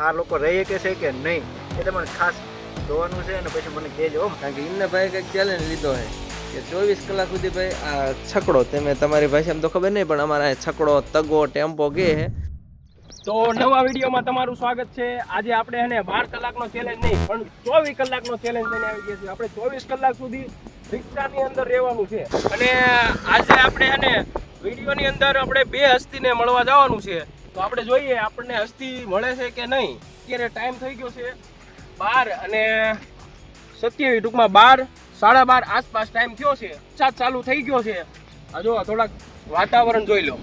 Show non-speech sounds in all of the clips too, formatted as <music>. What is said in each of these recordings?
આ લોકો રહી કે છે કે નહીં એ તમારે ખાસ જોવાનું છે અને પછી મને કહેજો કારણ કે એમને ભાઈ કંઈક ચેલેન્જ લીધો છે કે ચોવીસ કલાક સુધી ભાઈ આ છકડો તમે તમારી ભાષામાં તો ખબર નહીં પણ અમારા છકડો તગો ટેમ્પો કે છે. તો નવા વિડીયોમાં તમારું સ્વાગત છે. આજે આપણે એને બાર કલાકનો ચેલેન્જ નહીં પણ ચોવીસ કલાકનો ચેલેન્જ લઈને આવી ગયા છીએ. આપણે ચોવીસ કલાક સુધી રિક્ષાની અંદર રહેવાનું છે. અને આજે આપણે એને વિડીયોની અંદર આપણે બે હસ્તીને મળવા જવાનું છે. તો આપણે જોઈએ આપણને હસ્તી મળે છે કે નહીં? અત્યારે ટાઈમ થઈ ગયો છે બાર અને સત્યાવી ટૂંકમાં બાર, સાડા બાર આસપાસ ટાઈમ થયો છે. વરસાદ ચાલુ થઈ ગયો છે. આ જો થોડાક વાતાવરણ જોઈ લો.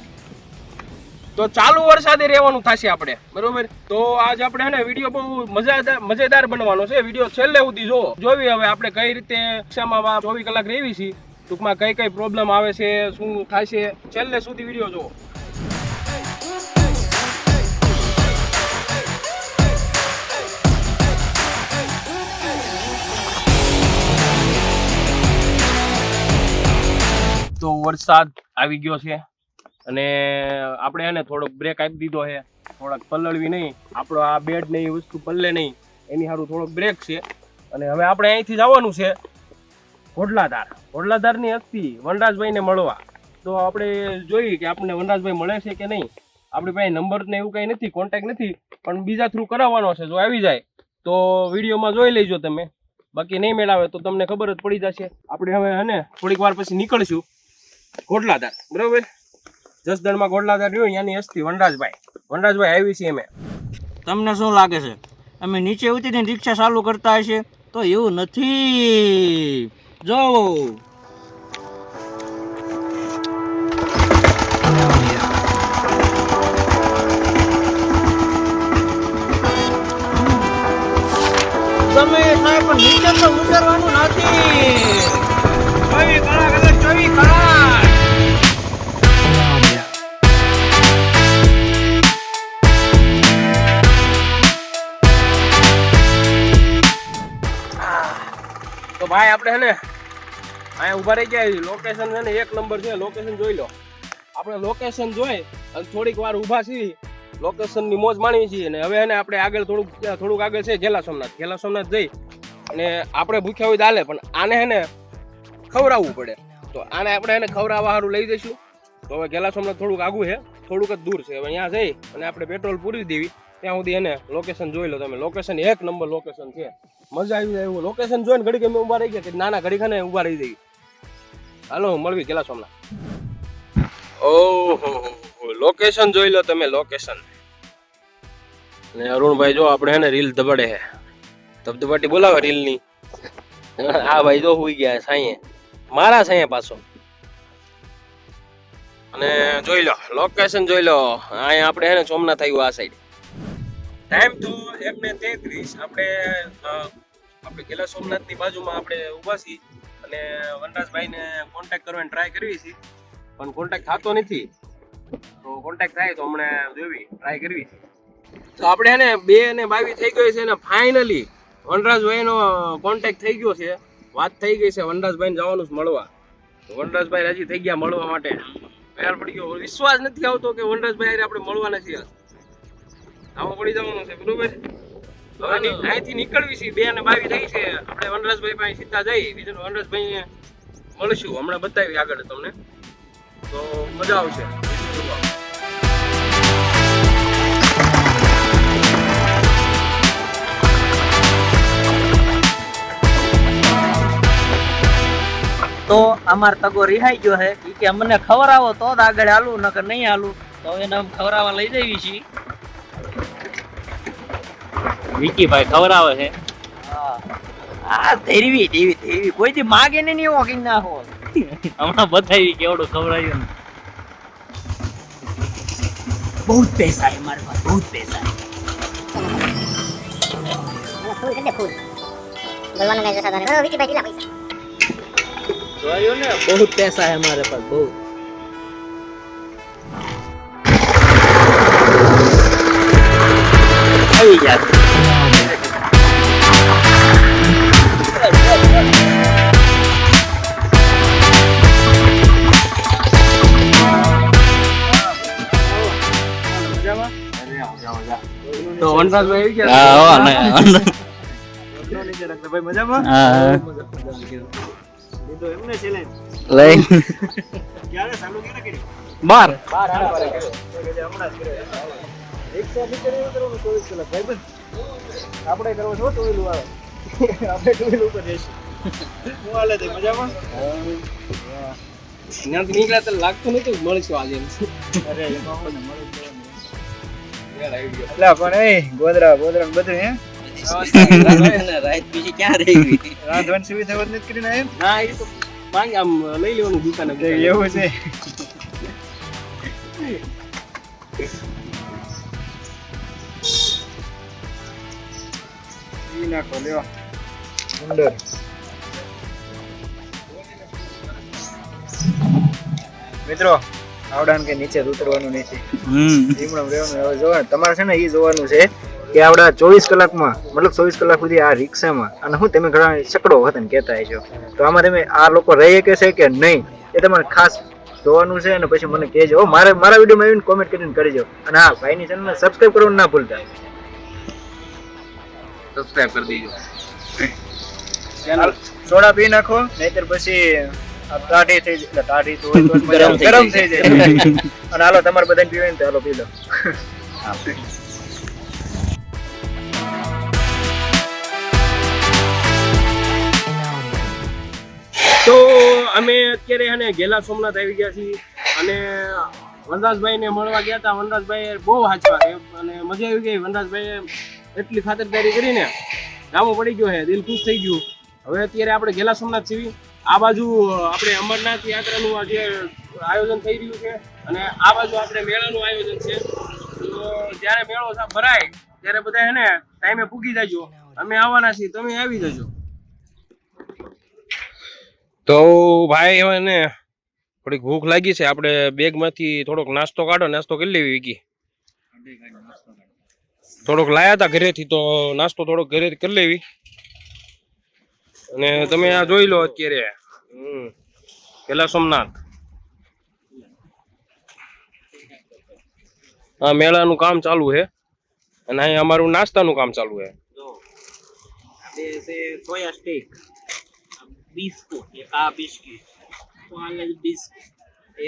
તો ચાલુ વરસાદે રહેવાનું થશે આપણે, બરોબર? તો આજ આપણે હે ને, વીડિયો બહુ મજાદાર મજેદાર બનવાનો છે. વીડિયો છેલ્લે સુધી જો. જોવી હવે આપણે કઈ રીતે રિક્ષામાં ચોવીસ કલાક રહેવી છીએ ટૂંકમાં કઈ કઈ પ્રોબ્લેમ આવે છે, શું થાય છે, છેલ્લે સુધી વીડિયો જુઓ. તો વરસાદ આવી ગયો છે. અને આપણે એને થોડોક બ્રેક આપી દીધો છે. થોડાક પલળવી નહીં. આપણો આ બેડ ને એ વસ્તુ પલ્લે નહીં. એની સારું થોડોક બ્રેક છે. અને હવે આપણે અહીંથી જવાનું છે ઘોડલાધાર ઘોડલાધારની હસ્તી વનરાજભાઈને મળવા. તો આપણે જોઈએ કે આપણને વનરાજભાઈ મળે છે કે નહીં. આપણી પાસે નંબર ને એવું કંઈ નથી કોન્ટેક નથી. પણ બીજા થ્રુ કરાવવાનો છે, જો આવી જાય, તો વિડીયોમાં જોઈ લેજો તમે. બાકી નહીં મેળાવે તો તમને ખબર જ પડી જશે. આપણે હવે હે ને, થોડીક વાર પછી નીકળશું. ઘોડલાધાર બરોબર? જસદણમાં ગોડલાધાર રહ્યું ત્યાંની હસ્તી વનરાજભાઈ. વનરાજભાઈ આવી છીએ અમે. તમને શું લાગે છે? અમે નીચે ઉતરીને રિક્ષા ચાલુ કરતા હશે તો એવું નથી. જો. તમે સાહેબ નીચે તો ઉતરવાનું નથી. ભાઈ, આપણે છે ને, અહીંયા ઊભા રહી ગયા લોકેશન છે ને એક નંબર છે. લોકેશન જોઈ લો. આપણે લોકેશન જોઈ અને થોડીક વાર ઊભા છીએ. લોકેશનની મોજ માણીએ છીએ. અને હવે ને આપણે આગળ થોડુંક થોડુંક આગળ છે ઘેલા સોમનાથ. ઘેલા સોમનાથ જઈ અને આપણે ભૂખ્યા હોય ચાલે પણ આને હે ને ખવડાવવું પડે. તો આને આપણે એને ખવડાવવા સારું લઈ જઈશું. તો હવે ગેલા સોમનાથ થોડુંક આગું છે. થોડુંક જ દૂર છે. હવે અહીંયા જઈ અને આપણે પેટ્રોલ પૂરી દેવી. ત્યાં સુધી એને લોકેશન જોઈ લો તમે. લોકેશન એક નંબર લોકેશન છે. મજા આવી જાય એવું. લોકેશન જોઈને ઘડી અમે ઊભા રહી ગયા કે નાના ઘડી ને ઊભા રહી જઈએ. હાલો મળવી. કેલા સોમનાથ ઓહો લોકેશન જોઈ લો તમે લોકેશન ને અરુણભાઈ જો આપણે હે ને રીલ દબાડે હે. ધબધબાટી બોલાવે રીલની. આ ભાઈ જો હુઈ ગયા સાંયે. મારા સાંયે પાછો. અને જોઈ લો લોકેશન જોઈ લો. અહીંયા આપણે હે ને સોમનાથ આવ્યું આ સાઈડ ટાઈમ તો એક ને તેત્રીસ. આપણે આપણે ગેલા સોમનાથની બાજુમાં આપણે ઊભા છીએ અને વનરાજભાઈને કોન્ટેક્ટ કરવાની ટ્રાય કરવી છે. પણ કોન્ટેક્ટ થતો નથી. તો કોન્ટેક્ટ થાય તો હમણાં જોવી ટ્રાય કરવી છે. તો આપણે એને બે અને બાવીસ થઈ ગઈ છે અને ફાઇનલી વનરાજભાઈનો કોન્ટેક્ટ થઈ ગયો છે. વાત થઈ ગઈ છે વનરાજભાઈને જવાનું મળવા. વનરાજભાઈ રાજી થઈ ગયા મળવા માટે. પહેલ પડી ગયો. વિશ્વાસ નથી આવતો કે વનરાજભાઈ આપણે મળવાના છીએ. આવો પડી જવાનું છે બરોબર? હવે ની- અહીંથી નીકળવી છે બે ને બાવી થઈ છે. આપણે વનરાજભાઈ પાસે સીધા જઈ બીજું વનરાજભાઈ મળશું. હમણાં બતાવી આગળ તમને. તો મજા આવશે. તો અમાર તગો રિહાઈ ગયો હે કે અમને ખવરાવો તો જ આગળ હાલું નકર નહીં હાલું. તો એને અમે ખવડાવવા લઈ જઈએ છીએ. વિકીભાઈ ખવડાવે છે. આ ધેરવી દેવી ધેરવી. કોઈથી માગે ને નહીં વોકિંગ ના હો હમણાં બતાવી કેવડું ખવડાયું બહુ પૈસા હે મારે પાસે બહુ પૈસા પૈસા? જોયું બહુ પૈસા હે મારે પાસે બહુ આવી ગયા તો વનરાજભાઈ આવી ગયા હા. ભાઈ મજામાં હા એમને challenge. લઈ ક્યારે ચાલુ ક્યારે કર્યું? બાર તો હમણાં જ કર્યો. રિક્ષા નીચે નહીં ઉતરવાનું 24 કલાક. ભાઈબંધ, આપણે કરવો છો ટુ વ્હીલ વાળો આપણે ટુ વ્હીલ ઉપર જઈશું હું હાલે છે મજામાં? ત્યાંથી નીકળ્યા તો લાગતું નતું મળીશું આજે અરે. એટલે પણ એ ગોદરા ગોદરા બધું હે? રાત બીજી ક્યાં રહી ગઈ? રાંધવાની સુવિધા હોત નથી કરીને એમ? ના એ તો માંગ આમ લઈ લેવાનું દુકાને. એવું છે. ઈ નાખો ઉંદર મિત્રો આવડાને કે નીચે ઉતરવાનું નથી. હમ. રહેવાનું હવે જોવા તમારે છે ને એ જોવાનું છે કે આવડા ચોવીસ કલાકમાં મતલબ ચોવીસ કલાક સુધી આ રિક્ષામાં અને હું તમે ઘણા સકડો વતન કહેતા છો તો આમાં તમે આ લોકો રહી કે છે કે નહીં એ તમારે ખાસ જોવાનું છે અને પછી મને કહેજો. મારે મારા વિડીયોમાં આવીને કોમેન્ટ કરીને કરજો અને હા ભાઈની ચેનલને સબસ્ક્રાઇબ કરવાનું ના ભૂલતા. સબસ્ક્રાઇબ કરી દેજો. ચેનલ સોડા પી નાખો નહીતર પછી ટાઢી થઈ જાય ટાઢી તો. ગરમ ગરમ થઈ જાય. અને હાલો તમારે બધાને પીવે ને તો હાલો પી લો. તો અમે અત્યારે હે ને ગેલા સોમનાથ આવી ગયા છીએ અને વનરાજભાઈને મળવા ગયા હતા. વનરાજભાઈ બહુ હાચવા અને મજા આવી ગઈ. વનરાજભાઈએ એટલી ખાતરદારી કરીને ગામો પડી ગયો છે દિલ ખુશ થઈ ગયું. હવે અત્યારે આપણે ગેલા સોમનાથ છીએ આ બાજુ આપણે અમરનાથ યાત્રાનું આજે આયોજન થઈ રહ્યું છે અને આ બાજુ આપણે મેળાનું આયોજન છે. તો જ્યારે મેળો ભરાય ત્યારે બધા એને ટાઈમે પૂગી જજો. અમે આવવાના છીએ તમે આવી જજો. તો ભાઈ એને ને થોડીક ભૂખ લાગી છે. આપણે બેગમાંથી થોડોક નાસ્તો કાઢો નાસ્તો કરી લેવી વિકી. થોડોક લાયા હતા ઘરેથી તો નાસ્તો થોડોક ઘરે કરી લેવી. અને તમે આ જોઈ લો અત્યારે. પેલા સોમનાથ. હા મેળાનું કામ ચાલુ છે. અને અહીંયા અમારું નાસ્તાનું કામ ચાલુ છે. સોયા સ્ટીક બિસ્કુટ એક આ બિસ્કિટ પાર્લે બિસ્કિટ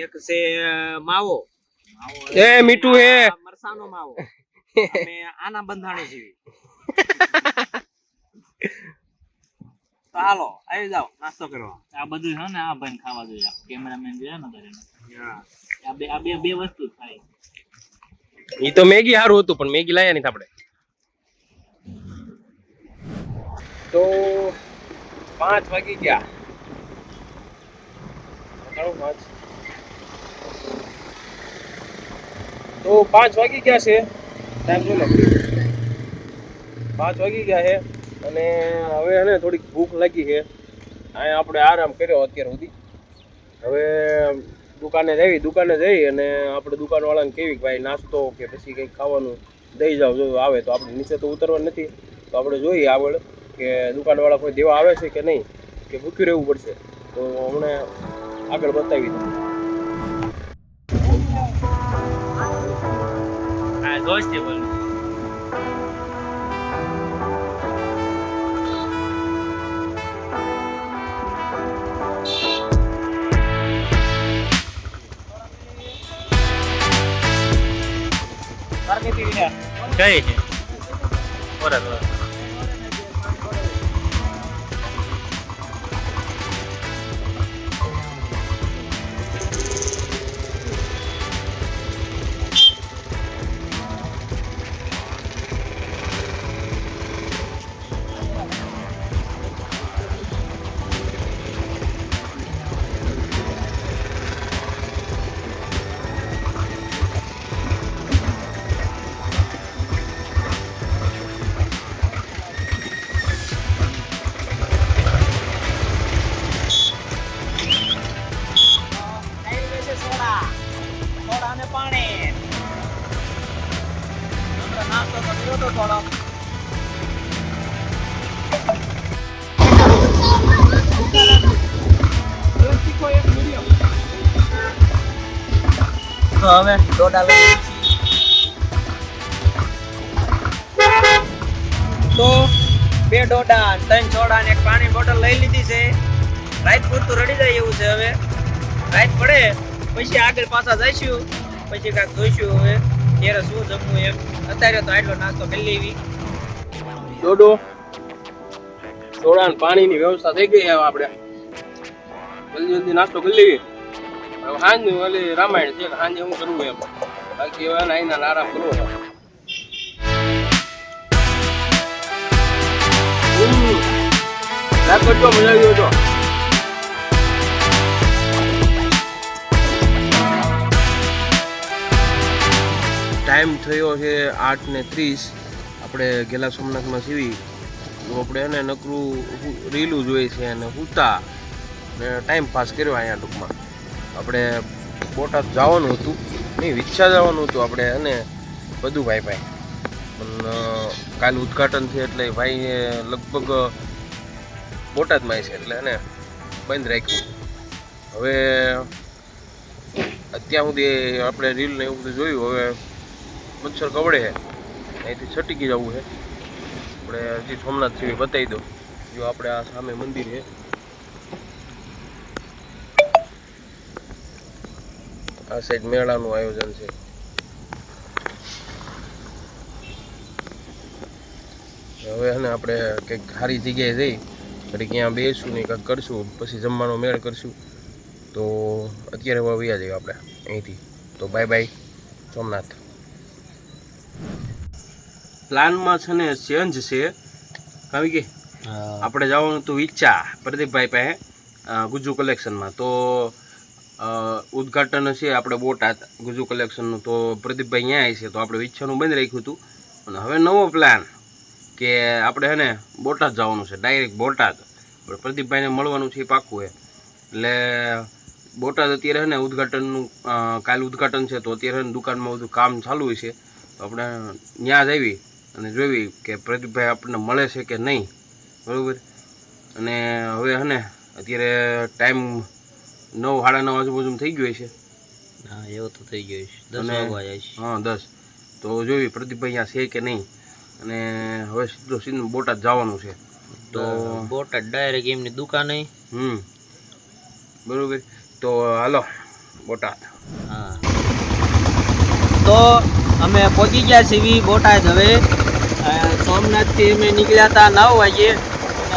એક છે માવો. એ મીઠું હે મરસાનો માવો. આના બંધાણી જેવી તો હાલો આવી જાઓ નાસ્તો કરવા. આ બધું છે ને આ ભાઈ ખાવા જોઈએ. કેમેરામેન જે ને ઘરે આ બે આ બે બે વસ્તુ થાય. ઈ તો મેગી સારું હતું પણ મેગી લાયા નહીં આપણે તો પાંચ વાગી ગયા. પાંચ. તો પાંચ વાગી ગયા છે. ટાઈમ જોઈ લો પાંચ વાગી ગયા છે અને હવે હે ને થોડીક ભૂખ લાગી છે. અહીંયા આપણે આરામ કર્યો અત્યાર સુધી. હવે દુકાને જઈ દુકાને જઈ અને આપણે દુકાનવાળાને કેવી કે ભાઈ નાસ્તો કે પછી કંઈક ખાવાનું દઈ જાવ જો આવે તો આપણે નીચે તો ઉતરવા નથી. તો આપણે જોઈએ આગળ કે દુકાનવાળા કોઈ દેવા આવે છે કે નહીં, કે ભૂખ્યું રહેવું પડશે. તો હમણાં આગળ બતાવી દઉં. આ જોઈશ ટેબલ કઈ છે બરાબર તો ડોડા લઈ તો બે ડોડા ત્રણ છોડા ને એક પાણી બોટલ લઈ લીધી છે. રાત પૂરતું રડી જાય એવું છે હવે. રાત પડે પછી આગળ પાછા જઈશું પછી કાંઈક જોઈશું હવે. ત્યારે શું જમવું એમ. અત્યારે તો આટલો નાસ્તો કરી લેવી. ડોડો. સોડા અને પાણીની વ્યવસ્થા થઈ ગઈ હવે આપણે. જલ્દી જલ્દી નાસ્તો કરી લેવી. હવે સાંજ ઓલી રામાયણ છે સાંજે હું કરવું એમ. બાકી હવે આઈને આરામ કરવો છે. હમ. મજા આવી તો. ટાઈમ થયો છે આઠ ને ત્રીસ. આપણે ગેલા સોમનાથમાં સીવી. તો આપણે એને નકરું રીલું જોઈએ છે અને હુતા. ટાઈમ પાસ કર્યો અહીંયા ટૂંકમાં. આપણે બોટાદ જવાનું હતું. નહીં, વિચ્છા જવાનું હતું આપણે અને બધું ભાઈ. ભાઈ પણ કાલ ઉદ્ઘાટન છે એટલે ભાઈએ લગભગ બોટાદમાં છે એટલે એને બંધ રાખ્યું. હવે અત્યાર સુધી આપણે રીલ ને એવું બધું જોયું, હવે મચ્છર કવડે છે. અહીંથી છટકી જવું છે. આપણે હજી સોમનાથ જેવી બતાવી દો જો આપણે આ સામે મંદિર છે. આ સાઈડ મેળાનું આયોજન છે. હવે ને આપણે કંઈક સારી જગ્યાએ જઈ એટલે ક્યાં બેસું ને કંઈક કરશું પછી જમવાનો મેળ કરશું. તો અત્યારે હવે વયા જઈએ આપણે અહીંથી. તો બાય બાય સોમનાથ. પ્લાનમાં છે ને ચેન્જ છે. આવી કે આપણે જવાનું હતું ઈચ્છા પ્રદીપભાઈ પાસે ગુજુ કલેક્શનમાં તો ઉદ્ઘાટન છે, આપણે બોટાદ ગુજુ કલેક્શનનું. તો પ્રદીપભાઈ અહીંયા છે, તો આપણે ઈચ્છાનું બંધ રાખ્યું હતું. અને હવે નવો પ્લાન કે આપણે હે ને, બોટાદ જવાનું છે ડાયરેક્ટ બોટાદ. પ્રદીપભાઈને મળવાનું છે એ પાક્કું છે એટલે બોટાદ અત્યારે હે ને, ઉદ્ઘાટનનું કાલ ઉદ્ઘાટન છે, તો અત્યારે દુકાનમાં બધું કામ ચાલુ છે. તો આપણે ત્યાં જ આવી અને જોવી કે પ્રદીપભાઈ આપણને મળે છે કે નહીં. બરાબર? અને હવે હે ને, અત્યારે ટાઈમ નવ સાડા નવ આજુબાજુ થઈ ગયું છે હા એવું તો થઈ ગયું છે દસ જાય છે. હા દસ. તો જોવી પ્રદીપભાઈ અહીંયા છે કે નહીં? અને હવે સીધો સીધું બોટાદ જવાનું છે. તો બોટાદ ડાયરેક્ટ એમની દુકાને? હમ. બરોબર. તો હાલો બોટાદ. હા. તો અમે પહોંચી ગયા સીવી બોટાદ હવે. સોમનાથથી અમે નીકળ્યા હતા નવ વાગે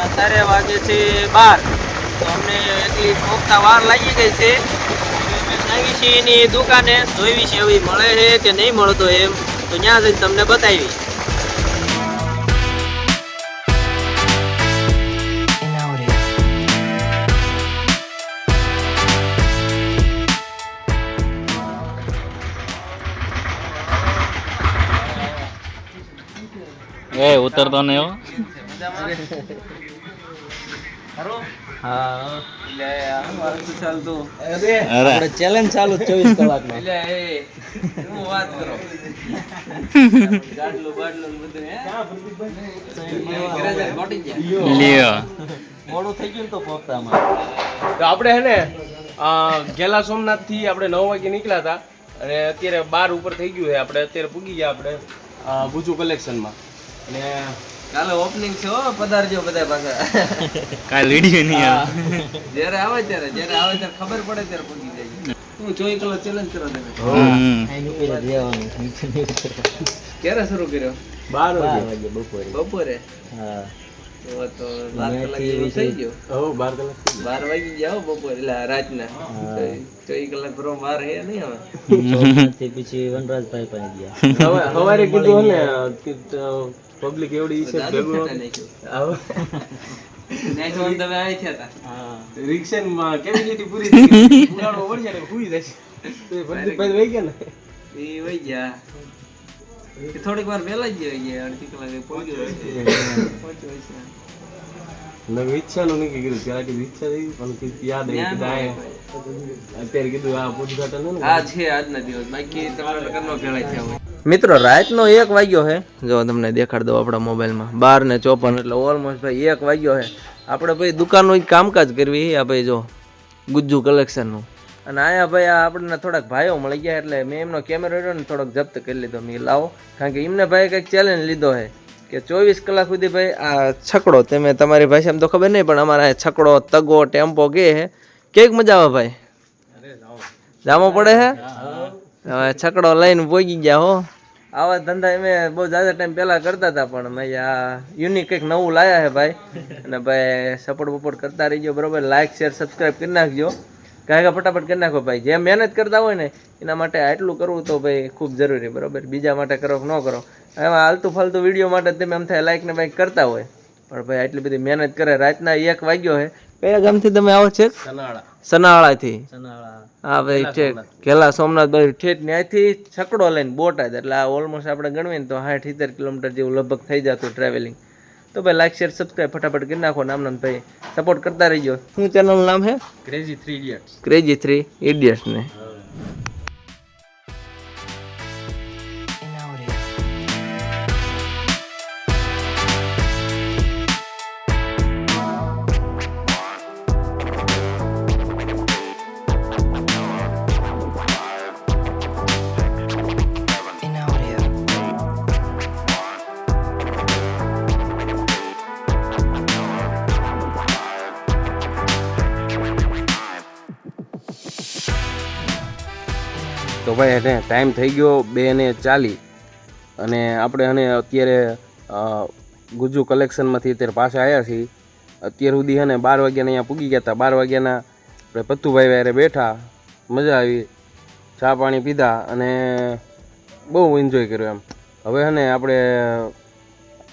અત્યારે વાગે છે બાર. તો અમને પહોંચતા વાર લાગી ગઈ છે. એની દુકાને જોઈવી છે એવી મળે છે કે નહીં મળતો એમ તો ત્યાં જઈને તમને બતાવી એ ઉતરતો નહીં એવો હા ચાલતું અરે ચેલેન્જ ચાલુ ચોવીસ કલાકમાં. હું વાત કરો. ગાડલું બાડલું બધું હે? લ્યો. મોડું થઈ ગયું ને તો પોતામાં તો આપણે હે ને ગેલા સોમનાથથી આપણે નવ વાગે નીકળ્યા હતા. અને અત્યારે બાર ઉપર થઈ ગયું છે. આપણે અત્યારે પૂગી ગયા આપણે ભુજુ કલેક્શન કલેક્શનમાં અને કાલે ઓપનિંગ છે હો પધારજો બધા પાછા. <laughs> કાલે વીડિયો નહીં આવે. જ્યારે આવે ત્યારે જ્યારે આવે ત્યારે ખબર પડે ત્યારે પહોંચી જાય. હું ચોવીસ કલાક ચેલેન્જ કરો તમે. ક્યારે શરૂ કર્યો? બાર વાગે બપોરે? તો તો બાર કલાક જેવું થઈ ગયો. હો બાર કલાક બાર વાગી ગયા હો બપોરે એટલે રાતના. ચોવીસ કલાક ભરવા બાર હે નહીં હવે? હવે સવારે કીધું ને પબ્લિક એવડી છે ભેગું. હવે <laughs> તમે આવી થયા હતા. રિક્ષામાં કેપેસિટી પૂરી થઈ ગઈ? ઉનાળો વળી જાય હુઈ વહી ગયા ને? એ વહી ગયા. થોડીક વાર વહેલા જ ગયા અડધી કલાકે પહોંચ્યો હશે. પહોંચ્યો હશે. મેં ઈચ્છાનું નહીં કીધું ત્યારે કીધું ઈચ્છા થઈ પણ કીધું યાદ આવી કીધું અત્યારે કીધું આ ઉદ્ઘાટન હે છે આજના દિવસ. બાકી તમારે કરનો ભેળા થયા મિત્રો રાતનો એક વાગ્યો છે. જો તમને દેખાડ દઉં આપણા મોબાઈલમાં. બાર ને ચોપન એટલે ઓલમોસ્ટ ભાઈ એક વાગ્યો છે. આપણે ભાઈ દુકાનનું જ કામકાજ કરવી આ ભાઈ જો ગુજ્જુ કલેક્શનનું અને આયા ભાઈ આ આપણને થોડાક ભાઈઓ મળી ગયા એટલે મેં એમનો કેમેરો રહ્યો ને થોડોક જપ્ત કરી લીધો. મેં લાવો. કારણ કે એમને ભાઈ કંઈક ચેલેન્જ લીધો છે કે ચોવીસ કલાક સુધી ભાઈ આ છકડો તમે તમારી ભાષામાં તો ખબર નહીં પણ અમારા છકડો તગો ટેમ્પો કે હે. કેક મજા આવે ભાઈ? જામો પડે હે? હવે છકડો લઈને પોગી ગયા હો. આવા ધંધા અમે બહુ જાજા ટાઈમ પહેલાં કરતા હતા પણ મેં આ યુનિક કંઈક નવું લાયા છે ભાઈ. અને ભાઈ સપોર્ટ બપોર્ટ કરતા રહીજો બરાબર? લાઇક શેર સબસ્ક્રાઈબ કરી નાખજો. કાંઈ ફટાફટ કરી નાખો ભાઈ. જે મહેનત કરતા હોય ને એના માટે આટલું કરવું તો ભાઈ ખૂબ જરૂરી બરોબર? બીજા માટે કરો કે ન કરો? એમાં આલતું ફાલતું વીડિયો માટે તમે એમ થાય લાઈક ને બાઈક કરતા હોય. પણ ભાઈ આટલી બધી મહેનત કરે. રાતના એક વાગ્યો હે. કયા ગામથી તમે આવો છે? સનાળાથી? હા ભાઈ છે ઘેલા સોમનાથ ભાઈ ઠેઠ ત્યાંથી છકડો લઈને બોટાદ. એટલે આ ઓલમોસ્ટ આપણે ગણવીએ ને તો સાઠ સિત્તેર કિલોમીટર જેવું લગભગ થઈ જતું ટ્રાવેલિંગ તો ભાઈ લાઈક શેર સબસ્ક્રાઈબ ફટાફટ કરી નાખો નામ નામ ભાઈ. સપોર્ટ કરતા રહીજો. શું ચેનલનું નામ છે crazy three idiots crazy three idiots ને. તો ભાઈ, એને ટાઈમ થઈ ગયો, બે ને ચાલી અને આપણે એને અત્યારે ગુજુ કલેક્શનમાંથી અત્યારે પાછા આવ્યા છીએ. અત્યાર સુધી અને બાર વાગ્યાના અહીંયા પૂગી ગયા હતા. બાર વાગ્યાના આપણે પત્તુભાઈ વારે બેઠા, મજા આવી. ચા પાણી પીધા અને બહુ એન્જોય કર્યો એમ. હવે ને આપણે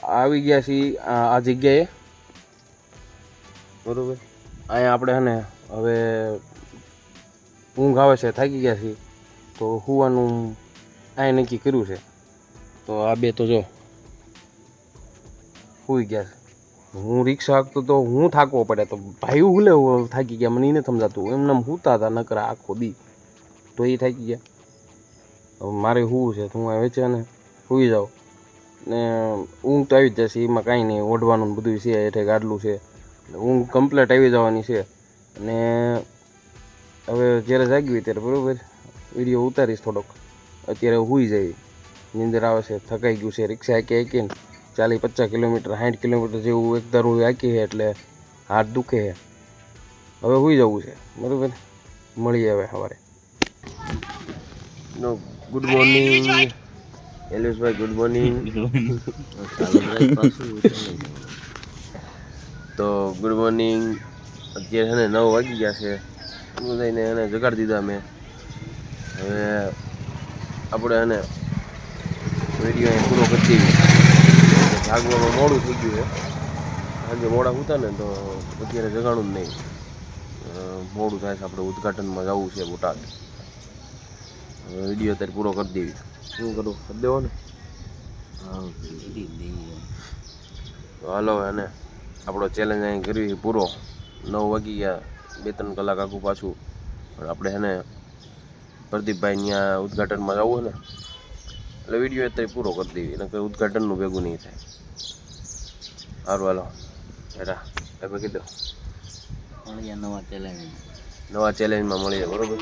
આવી ગયા છીએ, આ જગ્યાએ. બરોબર? અહીંયા આપણે છે ને હવે, ઊંઘ આવે છે, થાકી ગયા છીએ. તો હુવાનું આ નક્કી કર્યું છે. તો આ બે તો જો હુઈ ગયા હું રિક્ષા હાંકતો તો હું થાકવો પડે તો ભાઈ હુલે થાકી ગયા મને એને સમજાતું. એમને એમ હુતા હતા નકરા આખો દી. તો એ થાકી ગયા. હવે મારે હુવું છે તો હું આ છે ને હુઈ જાઉં. ને ઊંઘ તો આવી જ જશે એમાં કાંઈ નહીં. ઓઢવાનું બધું છે હેઠે ગાડલું છે. ઊંઘ કમ્પ્લેટ આવી જવાની છે. અને હવે જ્યારે જાગ્યું ત્યારે બરાબર. વીડિયો ઉતારીશ થોડોક. અત્યારે હુઈ જાય. નીંદર આવે છે થકાઈ ગયું છે રિક્ષા હાકી હાકીને ચાલીસ પચાસ કિલોમીટર સાઠ કિલોમીટર જેવું એક ધારું હાકી છે એટલે હાથ દુખે છે. હવે હુઈ જવું છે. બરાબર? મળીએ હવે સવારે. નો ગુડ મોર્નિંગ એલિસભાઈ ગુડ મોર્નિંગ તો ગુડ મોર્નિંગ અત્યારે છે ને નવ વાગી ગયા છે. હું જઈને એને જગાડી દીધા મેં. હવે આપણે એને વીડિયો અહીં પૂરો કરી દઈએ. જાગવામાં મોડું થઈ ગયું છે. આજે મોડા ઉતા ને તો અત્યારે જગાણું જ નહીં. મોડું થાય છે આપણે ઉદઘાટનમાં જવું છે બોટાદ. હવે વીડિયો અત્યારે પૂરો કરી દેવી શું કરું? કરી દેવો ને હાલો એને આપણો ચેલેન્જ અહીં કરવી પૂરો. નવ વાગી ગયા બે ત્રણ કલાક આખું પાછું. પણ આપણે એને પ્રદીપભાઈ ત્યાં ઉદઘાટનમાં જવું ને એટલે વીડિયો અત્યારે પૂરો કરી દેવી એટલે કંઈ ઉદઘાટનનું ભેગું નહીં થાય. સારું હાલો. હેરા તમે કીધું. નવા ચેલેન્જ નવા ચેલેન્જમાં મળીએ બરોબર?